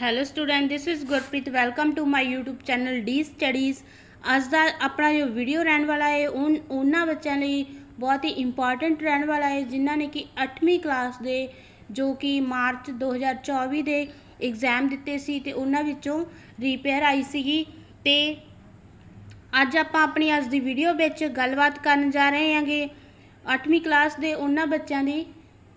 Hello student this is Gurpreet welcome to my YouTube channel D studies ਅੱਜ ਦਾ ਆਪਣਾ ਜੋ ਵੀਡੀਓ ਰਹਿਣ ਵਾਲਾ ਹੈ ਉਨ ਉਹਨਾਂ ਬੱਚਿਆਂ ਲਈ ਬਹੁਤ ਹੀ ਇੰਪੋਰਟੈਂਟ ਰਹਿਣ ਵਾਲਾ ਹੈ, ਜਿਨ੍ਹਾਂ ਨੇ ਕਿ 8ਵੀਂ ਕਲਾਸ ਦੇ ਜੋ ਕਿ ਮਾਰਚ 2024 ਦੇ ਐਗਜ਼ਾਮ ਦਿੱਤੇ ਸੀ ਤੇ ਉਹਨਾਂ ਵਿੱਚੋਂ ਰੀਪੇਅਰ ਆਈ ਸੀਗੀ। ਤੇ ਅੱਜ ਆਪਾਂ ਆਪਣੀ ਅੱਜ ਦੀ ਵੀਡੀਓ ਵਿੱਚ ਗੱਲਬਾਤ ਕਰਨ ਜਾ ਰਹੇ ਹਾਂਗੇ। 8ਵੀਂ ਕਲਾਸ ਦੇ ਉਹਨਾਂ ਬੱਚਿਆਂ ਦੀ,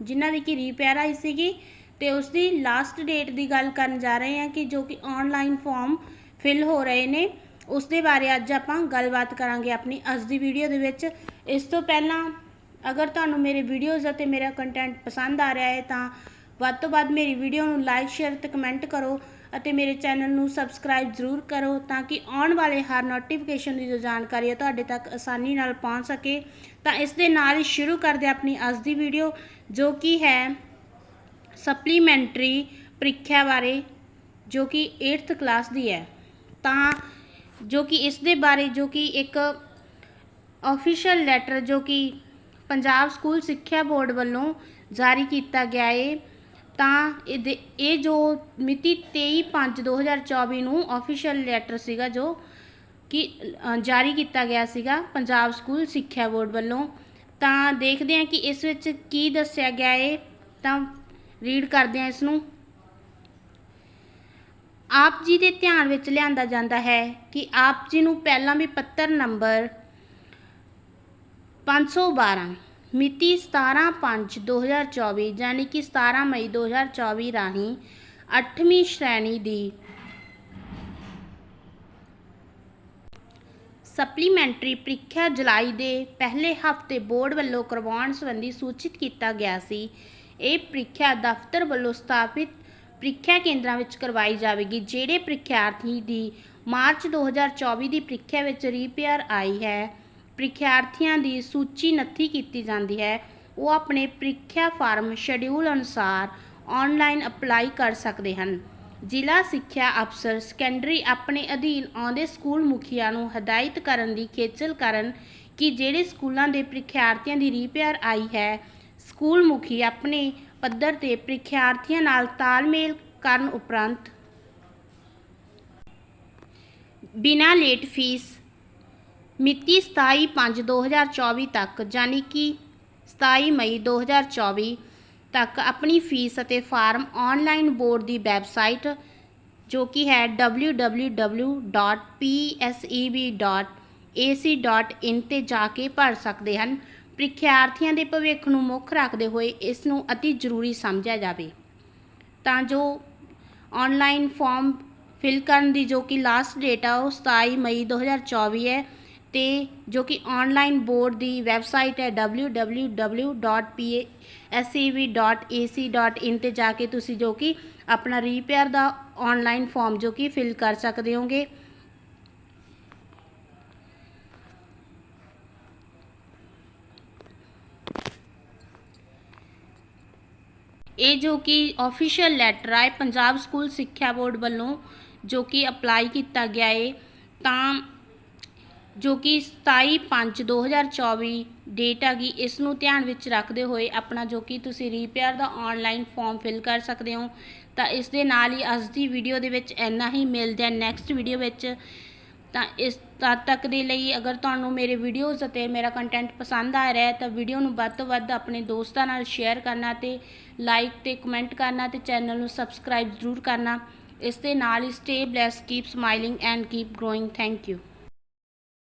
ਜਿਨ੍ਹਾਂ ਦੀ ਕਿ ਰੀਪੇਅਰ ਆਈ ਸੀਗੀ। ਤੇ ਉਸ ਦੀ ਲਾਸਟ ਡੇਟ ਦੀ ਗੱਲ ਕਰਨ ਜਾ ਰਹੇ ਹਾਂ ਕਿ ਜੋ ਕਿ ਆਨਲਾਈਨ ਫਾਰਮ ਫਿਲ ਹੋ ਰਹੇ ਨੇ ਉਸ ਦੇ ਬਾਰੇ ਅੱਜ ਆਪਾਂ ਗੱਲਬਾਤ ਕਰਾਂਗੇ ਆਪਣੀ ਅੱਜ ਦੀ ਵੀਡੀਓ ਦੇ ਵਿੱਚ। ਇਸ ਤੋਂ ਪਹਿਲਾਂ ਅਗਰ ਤੁਹਾਨੂੰ ਮੇਰੇ ਵੀਡੀਓਜ਼ ਅਤੇ ਮੇਰਾ ਕੰਟੈਂਟ ਪਸੰਦ ਆ ਰਿਹਾ ਹੈ ਤਾਂ ਵੱਧ ਤੋਂ ਵੱਧ ਮੇਰੀ ਵੀਡੀਓ ਨੂੰ ਲਾਈਕ ਸ਼ੇਅਰ ਤੇ ਕਮੈਂਟ ਕਰੋ ਅਤੇ ਮੇਰੇ ਚੈਨਲ ਨੂੰ ਸਬਸਕ੍ਰਾਈਬ ਜ਼ਰੂਰ ਕਰੋ ਤਾਂ ਕਿ ਆਉਣ ਵਾਲੇ ਹਰ ਨੋਟੀਫਿਕੇਸ਼ਨ ਦੀ ਜੋ ਜਾਣਕਾਰੀ ਹੈ ਤੁਹਾਡੇ ਤੱਕ ਆਸਾਨੀ ਨਾਲ ਪਹੁੰਚ ਸਕੇ। ਤਾਂ ਇਸ ਦੇ ਨਾਲ ਹੀ ਸ਼ੁਰੂ ਕਰਦੇ ਆਪਣੀ ਅੱਜ ਦੀ ਵੀਡੀਓ ਜੋ ਕਿ ਹੈ ਸਪਲੀਮੈਂਟਰੀ ਪ੍ਰੀਖਿਆ ਬਾਰੇ ਜੋ ਕਿ 8th ਕਲਾਸ ਦੀ ਹੈ, ਤਾਂ ਜੋ ਕਿ ਇਸ ਦੇ ਬਾਰੇ ਜੋ ਕਿ ਇੱਕ ਆਫੀਸ਼ੀਅਲ ਲੈਟਰ ਜੋ ਕਿ ਪੰਜਾਬ ਸਕੂਲ ਸਿੱਖਿਆ ਬੋਰਡ ਵੱਲੋਂ ਜਾਰੀ ਕੀਤਾ ਗਿਆ ਹੈ ਤਾਂ ਇਹਦੇ, ਇਹ ਜੋ ਮਿਤੀ 23/5/2024 ਨੂੰ ਆਫੀਸ਼ੀਅਲ ਲੈਟਰ ਸੀਗਾ ਜੋ ਕਿ ਜਾਰੀ ਕੀਤਾ ਗਿਆ ਸੀਗਾ ਪੰਜਾਬ ਸਕੂਲ ਸਿੱਖਿਆ ਬੋਰਡ ਵੱਲੋਂ, ਤਾਂ ਦੇਖਦੇ ਹਾਂ ਕਿ ਇਸ ਵਿੱਚ ਕੀ ਦੱਸਿਆ ਗਿਆ ਹੈ ਤਾਂ ਰੀਡ ਕਰਦੇ ਹਾਂ ਇਸ ਨੂੰ ਆਪ ਜੀ ਦੇ ਧਿਆਨ ਵਿੱਚ ਲਿਆਂਦਾ ਜਾਂਦਾ ਹੈ ਕਿ ਆਪ ਜੀ ਨੂੰ ਪਹਿਲਾਂ ਵੀ ਪੱਤਰ ਨੰਬਰ 512 ਮਿਤੀ 17/5/2024 ਯਾਨੀ ਕਿ 17 ਮਈ 2024 ਰਾਹੀਂ 8ਵੀਂ ਸ਼੍ਰੇਣੀ ਦੀ ਸਪਲੀਮੈਂਟਰੀ ਪ੍ਰੀਖਿਆ ਜੁਲਾਈ ਦੇ ਪਹਿਲੇ ਹਫ਼ਤੇ ਬੋਰਡ ਵੱਲੋਂ ਕਰਵਾਉਣ ਸੰਬੰਧੀ ਸੂਚਿਤ ਕੀਤਾ ਗਿਆ ਸੀ ਇਹ ਪ੍ਰੀਖਿਆ ਦਫ਼ਤਰ ਵੱਲੋਂ ਸਥਾਪਿਤ ਪ੍ਰੀਖਿਆ ਕੇਂਦਰਾਂ ਵਿੱਚ ਕਰਵਾਈ ਜਾਵੇਗੀ, ਜਿਹੜੇ ਪ੍ਰੀਖਿਆਰਥੀ ਦੀ ਮਾਰਚ 2024 ਦੀ ਪ੍ਰੀਖਿਆ ਵਿੱਚ ਰੀਪੇਅਰ ਆਈ ਹੈ, ਪ੍ਰੀਖਿਆਰਥੀਆਂ ਦੀ ਸੂਚੀ ਨੱਥੀ ਕੀਤੀ ਜਾਂਦੀ ਹੈ, ਉਹ ਆਪਣੇ ਪ੍ਰੀਖਿਆ ਫਾਰਮ ਸ਼ਡਿਊਲ ਅਨੁਸਾਰ ਆਨਲਾਈਨ ਅਪਲਾਈ ਕਰ ਸਕਦੇ ਹਨ। ਜ਼ਿਲ੍ਹਾ ਸਿੱਖਿਆ ਅਫਸਰ ਸੈਕੰਡਰੀ ਆਪਣੇ ਅਧੀਨ ਆਉਂਦੇ ਸਕੂਲ ਮੁਖੀਆਂ ਨੂੰ ਹਦਾਇਤ ਕਰਨ ਦੀ ਖੇਚਲ ਕਰਨ ਕਿ ਜਿਹੜੇ ਸਕੂਲਾਂ ਦੇ ਪ੍ਰੀਖਿਆਰਥੀਆਂ ਦੀ ਰੀਪੇਅਰ ਆਈ ਹੈ ਸਕੂਲ ਮੁਖੀ ਆਪਣੇ ਪੱਧਰ ਤੇ ਪ੍ਰੀਖਿਆਰਥੀਆਂ ਨਾਲ ਤਾਲਮੇਲ ਕਰਨ ਉਪਰੰਤ ਬਿਨਾਂ ਲੇਟ ਫੀਸ ਮਿਤੀ 27/5/2024 ਤੱਕ ਯਾਨੀ ਕਿ 27 ਮਈ 2024 ਤੱਕ ਆਪਣੀ ਫੀਸ ਅਤੇ ਫਾਰਮ ਆਨਲਾਈਨ ਬੋਰਡ ਦੀ ਵੈਬਸਾਈਟ ਜੋ ਕਿ ਹੈ www.pseb.ac.in ਤੇ ਜਾ ਕੇ ਭਰ ਸਕਦੇ ਹਨ। ਪ੍ਰੀਖਿਆਰਥੀਆਂ ਦੇ ਭਵਿੱਖ ਨੂੰ ਮੁੱਖ ਰੱਖਦੇ ਹੋਏ ਇਸ ਨੂੰ ਅਤੀ ਜ਼ਰੂਰੀ ਸਮਝਿਆ ਜਾਵੇ। ਤਾਂ ਜੋ ਆਨਲਾਈਨ ਫਾਰਮ ਫਿਲ ਕਰਨ ਦੀ ਜੋ ਕਿ ਲਾਸਟ ਡੇਟ ਆ, ਉਹ 27 ਮਈ 2024 ਹੈ ਤੇ ਜੋ ਕਿ ਆਨਲਾਈਨ ਬੋਰਡ ਦੀ ਵੈਬਸਾਈਟ ਹੈ www.pscv.ac.in ਤੇ ਜਾ ਕੇ ਤੁਸੀਂ ਜੋ ਕਿ ਆਪਣਾ ਰੀਪੇਅਰ ਦਾ ਆਨਲਾਈਨ ਫਾਰਮ ਜੋ ਕਿ ਫਿਲ ਕਰ ਸਕਦੇ ਹੋਗੇ। ਇਹ ਜੋ ਕਿ ਆਫੀਸ਼ੀਅਲ ਲੈਟਰ ਹੈ ਪੰਜਾਬ ਸਕੂਲ ਸਿੱਖਿਆ ਬੋਰਡ ਵੱਲੋਂ ਜੋ ਕਿ ਅਪਲਾਈ ਕੀਤਾ ਗਿਆ ਹੈ ਤਾਂ ਜੋ ਕਿ 27/5/2024 ਡੇਟ ਆ ਗਈ ਇਸ ਨੂੰ ਧਿਆਨ ਵਿੱਚ ਰੱਖਦੇ ਹੋਏ ਆਪਣਾ ਜੋ ਕਿ ਤੁਸੀਂ ਰੀਪੇਅਰ ਦਾ ਆਨਲਾਈਨ ਫਾਰਮ ਫਿਲ ਕਰ ਸਕਦੇ ਹੋ। ਤਾਂ ਇਸ ਦੇ ਨਾਲ ਹੀ ਅੱਜ ਦੀ ਵੀਡੀਓ ਦੇ ਵਿੱਚ ਇੰਨਾ ਹੀ, ਮਿਲਦੇ ਆ ਨੈਕਸਟ ਵੀਡੀਓ ਵਿੱਚ। ਤਾਂ ਇਸ ਤਦ ਤੱਕ ਦੇ ਲਈ ਅਗਰ ਤੁਹਾਨੂੰ ਮੇਰੇ ਵੀਡੀਓਜ਼ ਅਤੇ ਮੇਰਾ ਕੰਟੈਂਟ ਪਸੰਦ ਆ ਰਿਹਾ ਹੈ, ਤਾਂ ਵੀਡੀਓ ਨੂੰ ਵੱਧ ਤੋਂ ਵੱਧ ਆਪਣੇ ਦੋਸਤਾਂ ਨਾਲ ਸ਼ੇਅਰ ਕਰਨਾ ਤੇ ਲਾਈਕ ਤੇ ਕਮੈਂਟ ਕਰਨਾ ਤੇ ਚੈਨਲ ਨੂੰ ਸਬਸਕ੍ਰਾਈਬ ਜ਼ਰੂਰ ਕਰਨਾ। ਇਸ ਦੇ ਨਾਲ ਹੀ stay blessed keep smiling and keep growing thank you